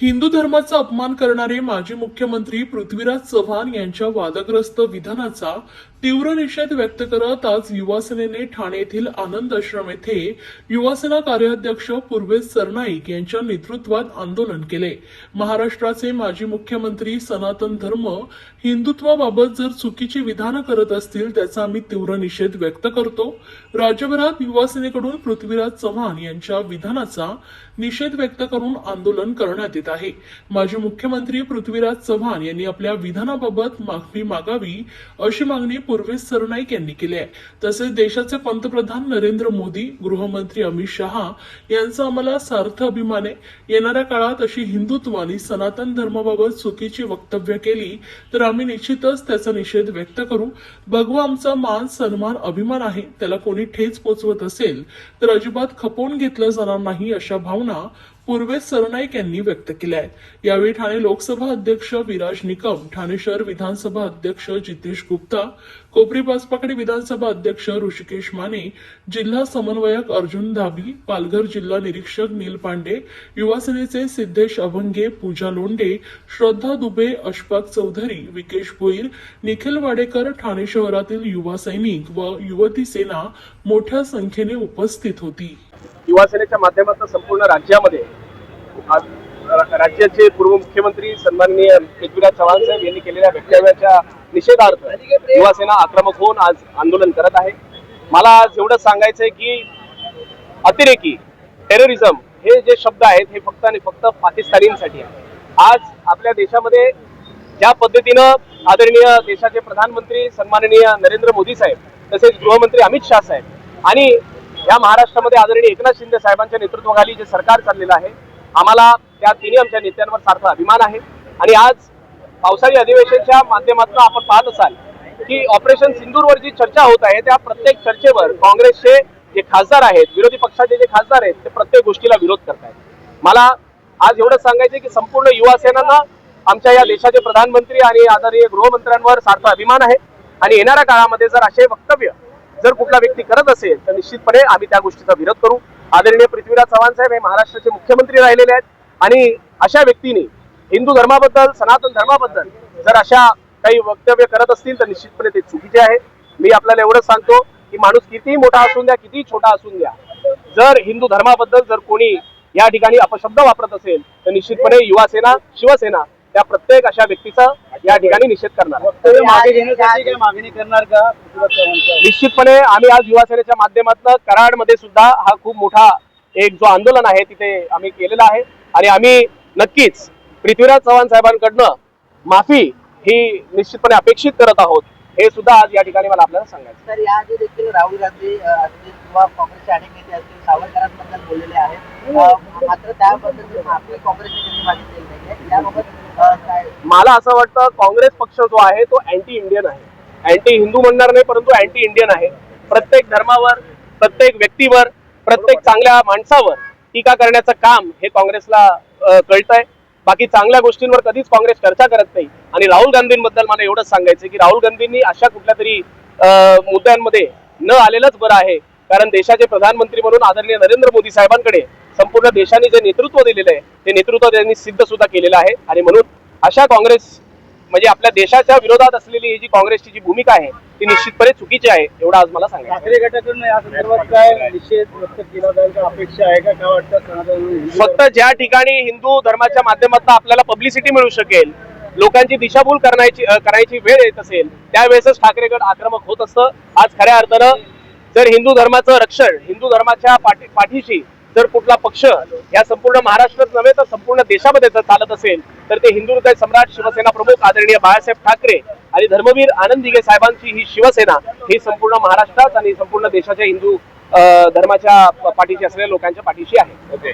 हिंदू धर्माचा अपमान करणारे माजी मुख्यमंत्री पृथ्वीराज चव्हाण यांच्या वादग्रस्त विधानाचा तीव्र निषेध व्यक्त करत आज युवासेनेने ठाणे येथील आनंद आश्रम येथे युवासेना कार्याध्यक्ष पूर्वेश सरनाईक यांच्या नेतृत्वात आंदोलन केले. महाराष्ट्राचे माजी मुख्यमंत्री सनातन धर्म हिंदुत्वाबाबत जर चुकीची विधानं करत असतील त्याचा आम्ही तीव्र निषेध व्यक्त करतो. राज्यभरात युवासेनेकडून पृथ्वीराज चव्हाण यांच्या विधानाचा निषेध व्यक्त करून आंदोलन करण्यात येत आहे. माजी मुख्यमंत्री पृथ्वीराज चव्हाण यांनी आपल्या विधानाबाबत माफी मागावी अशी मागणी पूर्वेश सरनाईक यांनी केली आहे. तसेच देशाचे पंतप्रधान नरेंद्र मोदी गृहमंत्री अमित शहा यांचा आम्हाला सार्थ अभिमान आहे येणाऱ्या काळात अशी हिंदुत्व आणि सनातन धर्माबाबत चुकीची वक्तव्य केली तर आम्ही निश्चितच त्याचा निषेध व्यक्त करू. भगवा आमचा मान सन्मान अभिमान आहे त्याला कोणी ठेच पोचवत असेल तर अजिबात खपवून घेतलं जाणार नाही अशा भावना पूर्वेश सरनाईक यांनी व्यक्त केल्या. आहेत यावेळी ठाणे लोकसभा अध्यक्ष विराज निकम ठाणे शहर विधानसभा अध्यक्ष जितेश गुप्ता कोपरी पाचपाकडी विधानसभा अध्यक्ष ऋषिकेश माने जिल्हा समन्वयक अर्जुन धाबी पालघर जिल्हा निरीक्षक नील पांडे युवासेनेचे सिद्धेश अभंगे पूजा लोंडे श्रद्धा दुबे अशफाक चौधरी विकेश भोईर निखिल वाडेकर ठाणे शहरातील युवा सैनिक व युवती सेना मोठ्या संख्येने उपस्थित होती. युवासेनेच्या माध्यमातून संपूर्ण राज्यामध्ये राज्याचे पूर्व मुख्यमंत्री सन्माननीय पृथ्वीराज चव्हाण साहेब यांनी केलेल्या वक्तव्याच्या निषेधार्थ युवासेना आक्रमक होऊन आज आंदोलन करत आहे. मला आज एवढंच सांगायचंय की अतिरेकी टेररिझम हे जे शब्द आहेत हे फक्त आणि फक्त पाकिस्तानींसाठी आहे आज आपल्या देशामध्ये ज्या पद्धतीनं आदरणीय देशाचे प्रधानमंत्री सन्माननीय नरेंद्र मोदी साहेब तसेच गृहमंत्री अमित शाह साहेब आणि या महाराष्ट्रामध्ये आदरणीय एकनाथ शिंदे साहेबांच्या नेतृत्वाखाली जे सरकार चाललेलं आहे आम्हाला त्या तिन्ही आमच्या नेत्यांवर सारखा अभिमान आहे. आणि आज पावसाळी अधिवेशनच्या माध्यमातून आपण पाहत असाल की ऑपरेशन सिंधूरवर जी चर्चा होत आहे त्या प्रत्येक चर्चेवर काँग्रेसचे जे खासदार आहेत विरोधी पक्षाचे जे खासदार आहेत ते प्रत्येक गोष्टीला विरोध करतायत. मला आज एवढं सांगायचं की संपूर्ण युवा सेनांना आमच्या या देशाचे प्रधानमंत्री आणि आदरणीय गृहमंत्र्यांवर सारखा अभिमान आहे. आणि येणाऱ्या काळामध्ये जर असे वक्तव्य जर कुठला व्यक्ती करत असेल तर निश्चितपणे आम्ही त्या गोष्टीचा विरोध करू. आदरणीय पृथ्वीराज चव्हाण साहेब हे महाराष्ट्राचे मुख्यमंत्री राहिलेले आहेत. आणि अशा व्यक्तीने हिंदू धर्माबद्दल सनातन धर्माबद्दल जर अशा काही वक्तव्य करत असतील तर निश्चितपणे ते चुकीचे आहे. मी आपल्याला एवढंच सांगतो की माणूस कितीही मोठा असून द्या कितीही छोटा असून द्या जर हिंदू धर्माबद्दल जर कोणी या ठिकाणी अपशब्द वापरत असेल तर निश्चितपणे युवासेना शिवसेना त्या प्रत्येक अशा व्यक्तीचा या ठिकाणी निषेध करणार आहे. वक्तव्य मागे घेण्यासाठी काय मागणी करणार का पृथ्वीराज चव्हाणच्या? निश्चितपणे आम्ही आज युवा सेनेच्या माध्यमातून कराडमध्ये सुद्धा हा खूप मोठा एक जो आंदोलन आहे तिथे आम्ही केलेला आहे आणि आम्ही नक्कीच पृथ्वीराज चव्हाण साहेबांकडनं माफी ही निश्चितपणे अपेक्षित करत आहोत हे सुद्धा आज या ठिकाणी मला आपल्याला सांगायचं तर याआधी देखील राहुल गांधी असतील किंवा काँग्रेसचे अनेक नेते असतील सावरकरांबद्दल बोललेले आहेत. अ, मात्र त्याबद्दल माफी काँग्रेसने कधी मागितलेली नाहीये त्याबाबत अ, काय? मला असं वाटतं काँग्रेस पक्ष जो आहे तो अँटी इंडियन आहे. अँटी हिंदू म्हणणार नाही परंतु अँटी इंडियन आहे. प्रत्येक धर्मावर प्रत्येक व्यक्तीवर प्रत्येक चांगल्या माणसावर टीका करण्याचं काम हे काँग्रेसला अं, कळतंय. बाकी चांगल्या गोष्टींवर कधीच काँग्रेस चर्चा करत नाही. आणि राहुल गांधींबद्दल मला एवढंच सांगायचं की राहुल गांधींनी अशा कुठल्या तरी मुद्द्यांमध्ये न आलेलंच बरं आहे. कारण देशाचे प्रधानमंत्री म्हणून आदरणीय नरेंद्र मोदी साहेबांकडे संपूर्ण देशाने जे नेतृत्व दिलेलं आहे ते नेतृत्व त्यांनी सिद्ध सुद्धा केलेलं आहे. आणि म्हणून अशा काँग्रेस म्हणजे आपल्या देशाच्या विरोधात असलेली ही जी काँग्रेसची जी भूमिका आहे ती निश्चितपणे चुकीची आहे एवढं आज मला सांगायचं ठाकरे गटाकडून या संदर्भात काय निषेध व्यक्त केला जाईल अपेक्षा आहे का? काय वाटतं? फक्त ज्या ठिकाणी हिंदू धर्माच्या माध्यमातून आपल्याला पब्लिसिटी मिळू शकेल लोकांची दिशाभूल करण्याची करायची वेळ येत असेल त्यावेळेसच ठाकरे गट आक्रमक होत असतं. आज खऱ्या अर्थानं जर हिंदू धर्माचं रक्षण हिंदू धर्माच्या पाठी पाठीशी जर कुठला पक्ष या संपूर्ण महाराष्ट्रात नव्हे तर संपूर्ण देशामध्ये जर चालत असेल तर ते हिंदू हृदय सम्राट शिवसेना प्रमुख आदरणीय बाळासाहेब ठाकरे आणि धर्मवीर आनंद दिघे साहेबांची ही शिवसेना ही संपूर्ण महाराष्ट्रात आणि संपूर्ण देशाच्या हिंदू अं, धर्माच्या पाठीशी असलेल्या लोकांच्या पाठीशी आहे. ओके.